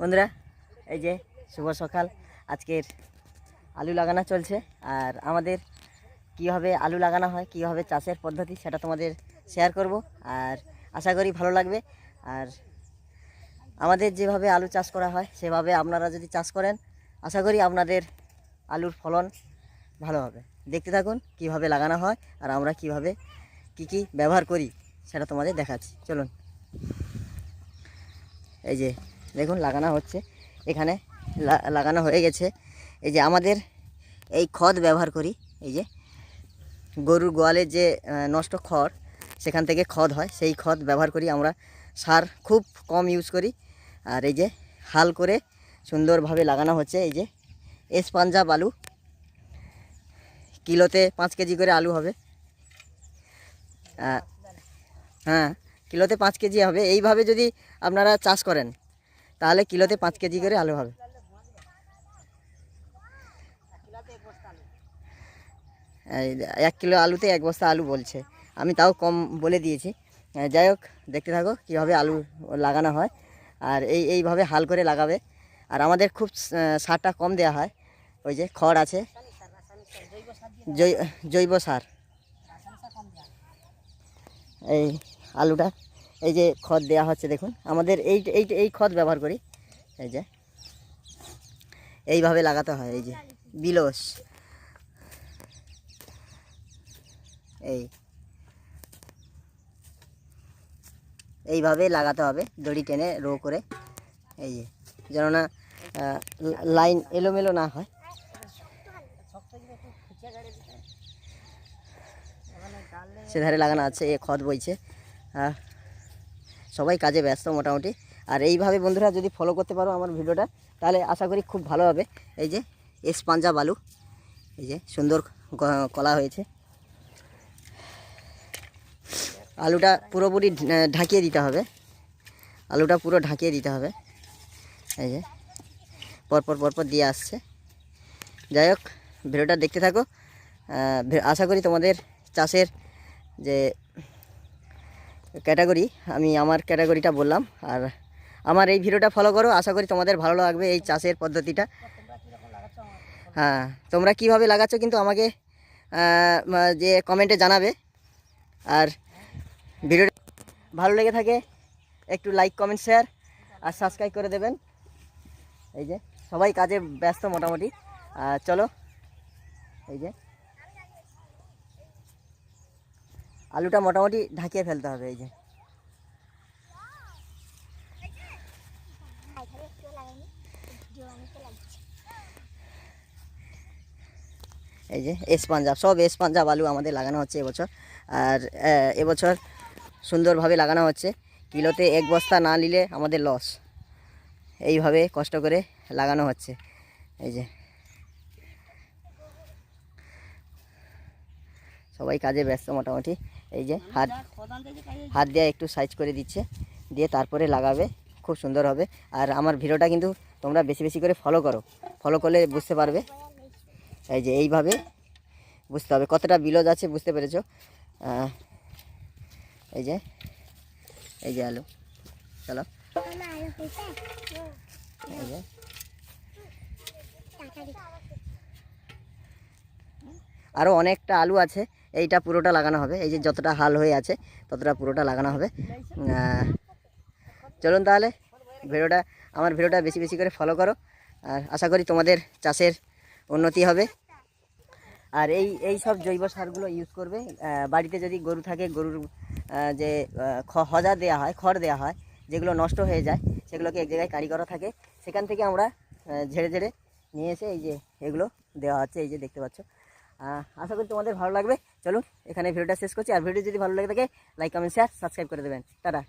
বন্ধুরা, এই যে শুভ সকাল। আজকের আলু লাগানো চলছে, আর আমাদের কীভাবে আলু লাগানো হয়, কীভাবে চাষের পদ্ধতি সেটা তোমাদের শেয়ার করব, আর আশা করি ভালো লাগবে। আর আমাদের যেভাবে আলু চাষ করা হয়, সেভাবে আপনারা যদি চাষ করেন, আশা করি আপনাদের আলুর ফলন ভালো হবে। দেখতে থাকুন কীভাবে লাগানো হয়, আর আমরা কীভাবে কি কি ব্যবহার করি, সেটা তোমাদের দেখাচ্ছি। চলুন। এই যে দেখুন, লাগানো হচ্ছে। এখানে লাগানো হয়ে গেছে। এই যে আমাদের এই খদ ব্যবহার করি, এই যে গরুর গোয়ালের যে নষ্ট খড়, সেখান থেকে খদ হয়। সেই খদ ব্যবহার করি আমরা। সার খুব কম ইউজ করি। আর এই যে হাল করে সুন্দরভাবে লাগানো হচ্ছে। এই যে এস পাঞ্জাব আলু। কিলোতে পাঁচ কেজি করে আলু হবে। হ্যাঁ কিলোতে পাঁচ কেজি হবে। এইভাবে যদি আপনারা চাষ করেন তাহলে কিলোতে পাঁচ কেজি করে আলু হবে। এক কিলো আলুতে এক বস্তা আলু বলছে। আমি তাও কম বলে দিয়েছি। যাই হোক, দেখতে থাকো কীভাবে আলু লাগানো হয়। আর এই, এইভাবে হাল করে লাগাবে। আর আমাদের খুব সারটা কম দেওয়া হয়। ওই যে খড় আছে। জৈব সার। এই আলুটা এই যে খদ দেওয়া হচ্ছে দেখুন। আমাদের এই এই এই খদ ব্যবহার করি। এই যে। এইভাবে লাগাতে হয় এই যে। বিলস। এই। এইভাবে লাগাতে হবে দড়ি টেনে রো করে। এই যে। যেন না লাইন এলোমেলো না হয়। সেধারে লাগানো আছে এ খদ বইছে। আহ, সবাই কাজে ব্যস্ত মোটামুটি। আর এইভাবে বন্ধুরা যদি ফলো করতে পারো আমার ভিডিওটা, তাহলে আশা করি খুব ভালো হবে। এই যে এস পাঞ্জাব আলু এই যে সুন্দর কলা হয়েছে। আলুটা পুরোপুরি ঢাকিয়ে দিতে হবে। আলুটা পুরো ঢাকিয়ে দিতে হবে। এই যে, পরপর পরপর দিয়ে আসছে। যাই হোক, ভিডিওটা দেখতে থাকো। আশা করি তোমাদের চাষের যে ক্যাটাগরি আমি আমার ক্যাটাগরিটা বললাম, আর আমার এই ভিডিওটা ফলো করো, আশা করি তোমাদের ভালো লাগবে এই চাষের পদ্ধতিটা। হ্যাঁ তোমরা কীভাবে লাগাচ্ছ কিন্তু আমাকে যে কমেন্টে জানাবে। আর ভিডিওটা ভালো লেগে থাকে, একটু লাইক কমেন্ট শেয়ার আর সাবস্ক্রাইব করে দেবেন। এই যে, সবাই কাজে ব্যস্ত মোটামুটি। আর চলো, এই যে। আলুটা মোটামুটি ঢাকিয়ে ফেলতে হবে, এই যে। এই যে এস পাঞ্জাব সব এস পাঞ্জাব আলু আমাদের লাগানো হচ্ছে এবছর। আর এবছর সুন্দরভাবে লাগানো হচ্ছে। কিলোতে এক বস্তা না নিলে আমাদের লস। এইভাবে কষ্ট করে লাগানো হচ্ছে। এই যে। সবাই কাজে ব্যস্ত মোটামুটি। এই যে হাত হাত দিয়ে একটু সাইজ করে দিচ্ছে, দিয়ে তারপরে লাগাবে, খুব সুন্দর হবে। আর আমার ভিডিওটা কিন্তু তোমরা বেশি বেশি করে ফলো করো। ফলো করলে বুঝতে পারবে। এই যে এইভাবে বুঝতে হবে। কতটা বিলোজ আছে বুঝতে পেরেছ? এই যে এই যে আলু। চলো। এই যে। আরও অনেকটা আলু আছে। এইটা পুরোটা লাগানো হবে। এই যে যতটা হাল হয়ে আছে, ততটা পুরোটা লাগানো হবে। চলুন তাহলে, ভিডিওটা, আমার ভিডিওটা বেশি বেশি করে ফলো করো। আর আশা করি তোমাদের চাষের উন্নতি হবে। আর এই এই সব জৈব সারগুলো ইউজ করবে। বাড়িতে যদি গরু থাকে, গরুর যে হজা দেওয়া হয়, খড় দেওয়া হয়, যেগুলো নষ্ট হয়ে যায়, সেগুলোকে এক জায়গায় কারি করা থাকে। সেখান থেকে আমরা ঝেড়ে ঝেড়ে নিয়ে এসে এই যে এগুলো দেওয়া হচ্ছে। এই যে দেখতে পাচ্ছ। আশা করি তোমাদের ভালো লাগবে। চলুন, এখানে ভিডিওটা শেষ করছি। আর ভিডিও যদি ভালো লাগে থাকে লাইক কমেন্ট শেয়ার সাবস্ক্রাইব করে দেবেন। টাটা।